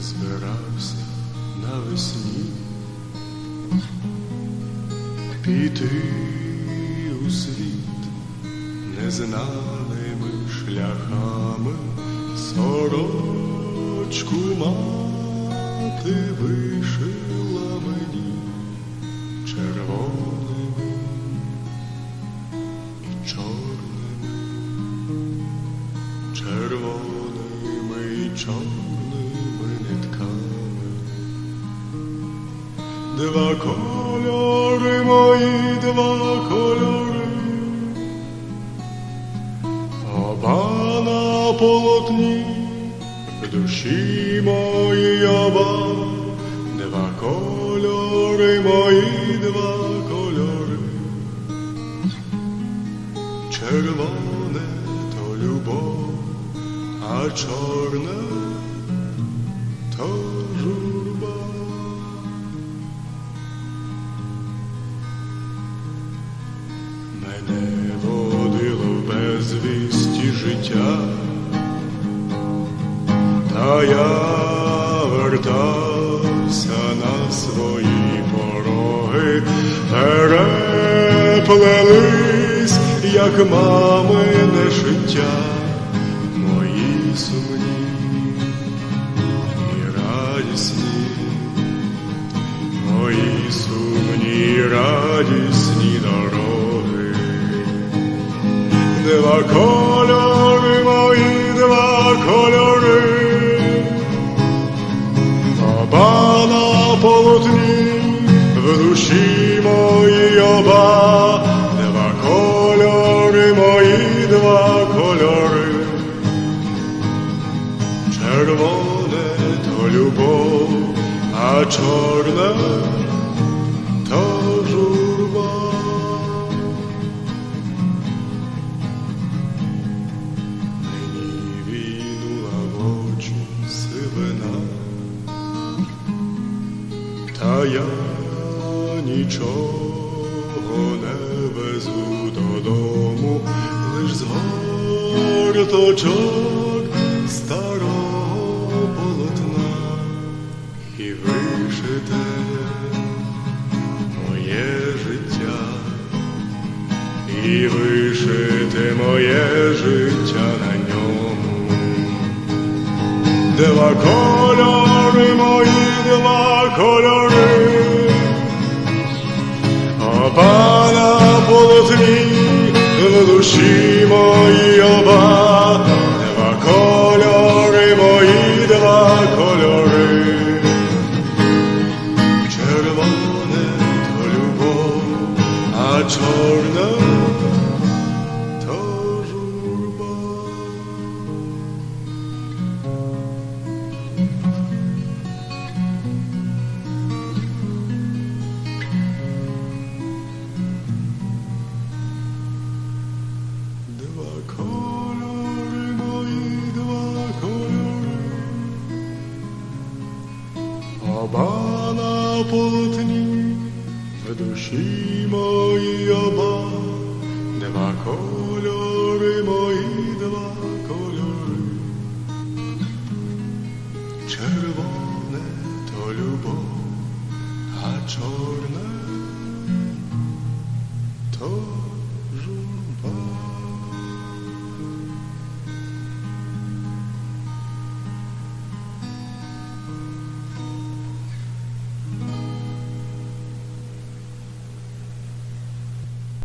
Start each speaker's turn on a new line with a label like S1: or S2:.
S1: Збирався навесні піти у світ незнаними шляхами, сорочку мати вишила мені червоними і чорними червоними і чорними нитками. Два кольори мої, два кольори, полотні, душі моїй оба, два кольори мої, два кольори. Червоне то любов, а чорне то журба. Мене водило в безвісті життя, та я вертався на свої пороги, переплелись, як мамине життя, мої сумні і радісні, мої сумні радісні любов, а чорне то журба. Мені війнула в очі сивина, та я нічого не везу додому, лиш з горточок і вишите моє життя. І вишити моє життя на ньому. Два кольори мої, два кольори, оба на полотні, в душі мої в душі мої оба, два кольори мої, два кольори. Червоне то любов, а чорне то